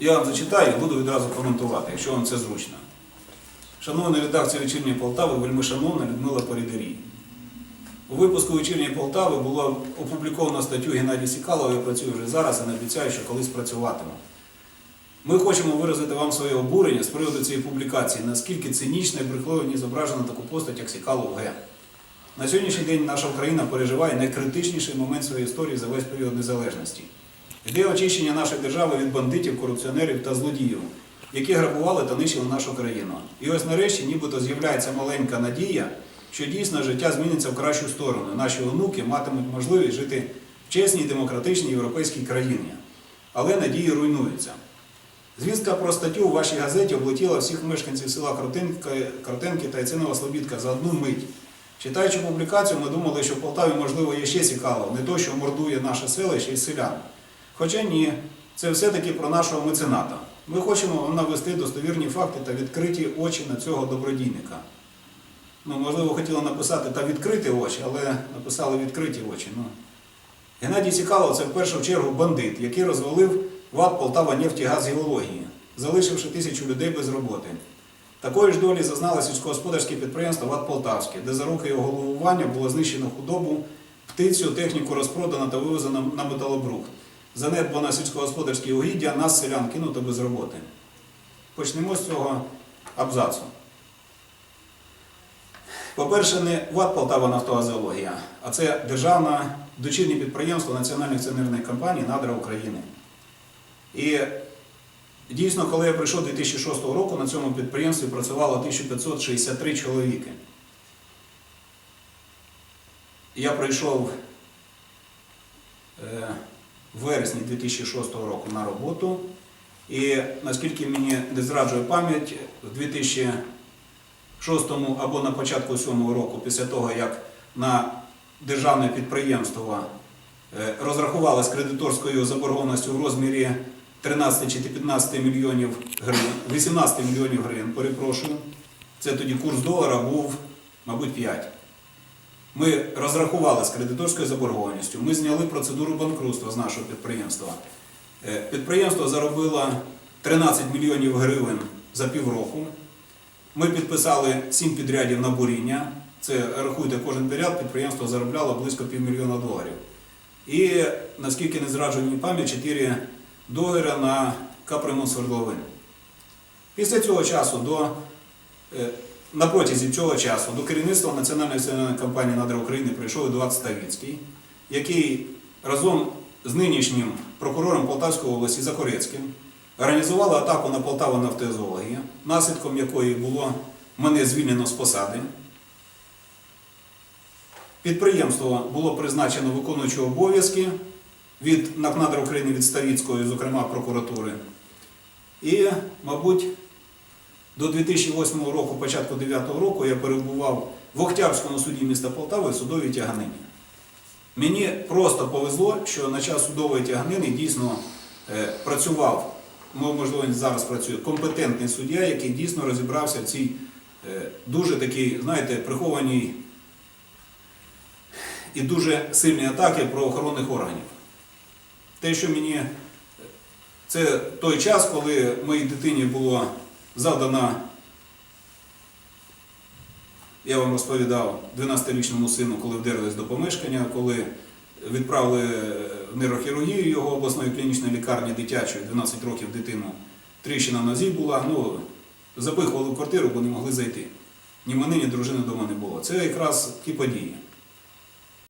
Я вам зачитаю і буду відразу коментувати, якщо вам це зручно. Шановна редакція вечірньої Полтави, вельми шановна Людмила Порідерій. У випуску вечірньої Полтави було опубліковано статтю Геннадія Сікалова, я працюю вже зараз і не обіцяю, що колись працюватиму. Ми хочемо виразити вам своє обурення з приводу цієї публікації, наскільки цинічно і брехливо зображено таку постать, як Сікалов Г. На сьогоднішній день наша Україна переживає найкритичніший момент своєї історії за весь період незалежності. Йде очищення нашої держави від бандитів, корупціонерів та злодіїв, які грабували та нищили нашу країну. І ось нарешті нібито з'являється маленька надія, що дійсно життя зміниться в кращу сторону. Наші онуки матимуть можливість жити в чесній демократичній європейській країні. Але надії руйнуються. Звістка про статтю у вашій газеті облетіла всіх мешканців села Кротенки, та Яцинова Слобідка за одну мить. Читаючи публікацію, ми думали, що в Полтаві, можливо, є ще цікаво, не то, що мордує наше селище і селян. Хоча ні, це все-таки про нашого мецената. Ми хочемо вам навести достовірні факти та відкриті очі на цього добродійника. Ну, можливо, хотіли написати та відкрити очі, але написали відкриті очі. Ну. Геннадій Цікало це в першу чергу бандит, який розвалив ВАД Полтава нефтігазгеології, залишивши тисячу людей без роботи. Такої ж долі зазнало сільськогосподарське підприємство ВАД Полтавське, де за роки його головування було знищено худобу, птицю, техніку розпродано та вивезено на металобрухт. Занедбано сільськогосподарські угіддя, нас селян кинуто без роботи. Почнемо з цього абзацу. По-перше, не ВАД Полтава Нафтогазеологія, а це державне дочірнє підприємство Національної акціонерної компанії Надра України. І дійсно, коли я прийшов 2006 року, на цьому підприємстві працювало 1563 чоловіки. Я прийшов е, вересні 2006 року на роботу. І наскільки мені не зраджує пам'ять, в 2006 або на початку 2007 року, після того, як на державне підприємство е, розрахували з кредиторською заборгованістю в розмірі 13 чи 15 мільйонів гривень, 18 мільйонів гривень, перепрошую. Це тоді курс долара був, мабуть, 5. Ми розрахували з кредиторською заборгованістю, ми зняли процедуру банкрутства з нашого підприємства. Е, Підприємство заробило 13 мільйонів гривень за півроку. Ми підписали 7 підрядів на буріння. Це рахуйте кожен підряд, підприємство заробляло близько півмільйона доларів. І наскільки не зраджує мені пам'ять, 4 договори на капремонт свердловин. Після цього часу до е, на протязі цього часу до керівництва Національної акціонерної компанії «Надра України прийшов Едуард Ставіцький, який разом з нинішнім прокурором Полтавської області Закорецьким організували атаку на Полтаву нафтозології, наслідком якої було мене звільнено з посади. Підприємство було призначено виконуючого обов'язки від НАК «Надра України від Ставіцької, зокрема прокуратури. І, мабуть, до 2008 року, початку 2009 року, я перебував в Октябрському суді міста Полтави в судовій тяганині. Мені просто повезло, що на час судової тяганини дійсно е, працював, мо- можливо, зараз працює, компетентний суддя, який дійсно розібрався в цій е, дуже такій, знаєте, прихованій і дуже сильній атаки правоохоронних органів. Те, що мені це той час, коли моїй дитині було завдано, я вам розповідав, 12-річному сину, коли вдерлись до помешкання, коли відправили в нейрохірургію його обласної клінічної лікарні дитячої, 12 років дитину, тріщина на нозі була, ну, запихували в квартиру, бо не могли зайти. Ні мене, ні дружини вдома не було. Це якраз ті події.